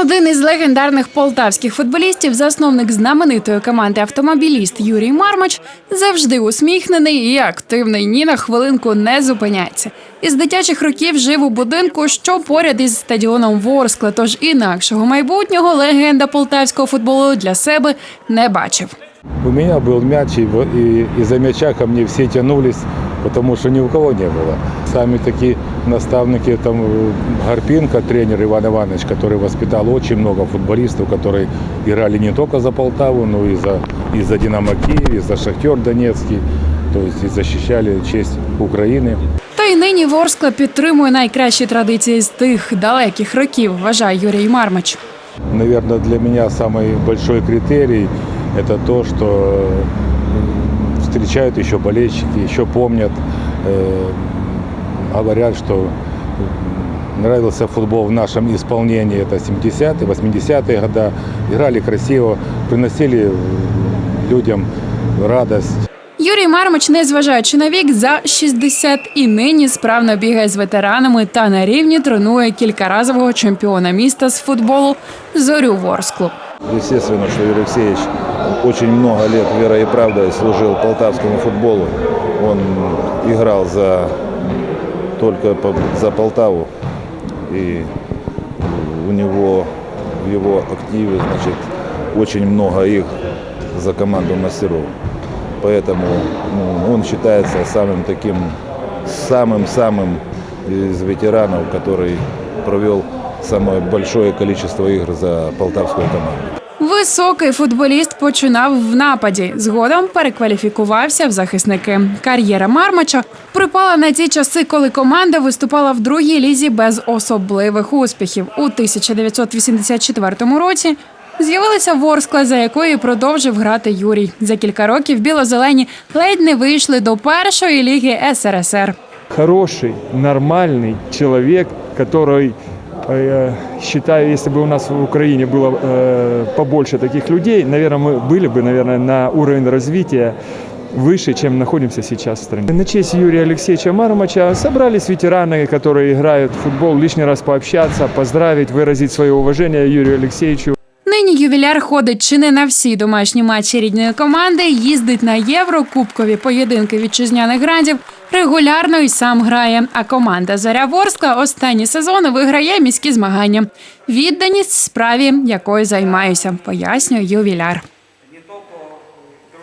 Один із легендарних полтавських футболістів, засновник знаменитої команди автомобіліст Юрій Мармач, завжди усміхнений і активний. Ні на хвилинку не зупиняється. Із дитячих років жив у будинку, що поряд із стадіоном Ворскла. Тож інакшого майбутнього легенда полтавського футболу для себе не бачив. У меня был мяч, и из-за мяча ко мне все тянулись, потому что ни у кого не было. Сами такие наставники, там э, Гарпинко, тренер Иван Иванович, который воспитал очень много футболистов, которые играли не только за Полтаву, но и за, и за Динамо Киев, и за Шахтер Донецкий, то есть и защищали честь Украины. Та й нині Ворскла підтримує найкращі традиції з тих далеких років, вважає Юрій Мармач. Наверное, для меня самый большой критерий – это то, что м, встречают еще болельщики, еще помнят, э, говорят, что м, нравился футбол в нашем исполнении. Это 70-е, 80-е годы. Играли красиво, приносили м, людям радость. Юрій Мармач, незважаючи на вік, за 60 і нині справно бігає з ветеранами та на рівні тренує кількаразового чемпіона міста з футболу Зорю Ворсклу. Естественно, что Юрий Алексеевич очень много лет верой и правдой служил полтавскому футболу. Он играл за, только по- за Полтаву. И у него в его активе значит, очень много игр за команду мастеров. Поэтому ну, он считается самым таким, самым-самым из ветеранов, который провел самое большое количество игр за полтавскую команду. Високий футболіст починав в нападі. Згодом перекваліфікувався в захисники. Кар'єра Мармача припала на ті часи, коли команда виступала в другій лізі без особливих успіхів. У 1984 році з'явилася Ворскла, за якою продовжив грати Юрій. За кілька років біло-зелені ледь не вийшли до першої ліги СРСР. хороший, нормальный человек, который, э, считаю, если бы у нас в Украине было э, побольше таких людей, наверное, мы были бы, наверное, на уровень развития выше, чем находимся сейчас в стране. На честь Юрия Алексеевича Мармача собрались ветераны, которые играют в футбол, лишний раз пообщаться, поздравить, выразить свое уважение Юрию Алексеевичу. Нині ювіляр ходить чи не на всі домашні матчі рідної команди, їздить на євро, кубкові поєдинки вітчизняних грандів, регулярно і сам грає. А команда Зоря Ворскла останні сезони виграє міські змагання. Відданість справі, якою займаюся, пояснює ювіляр.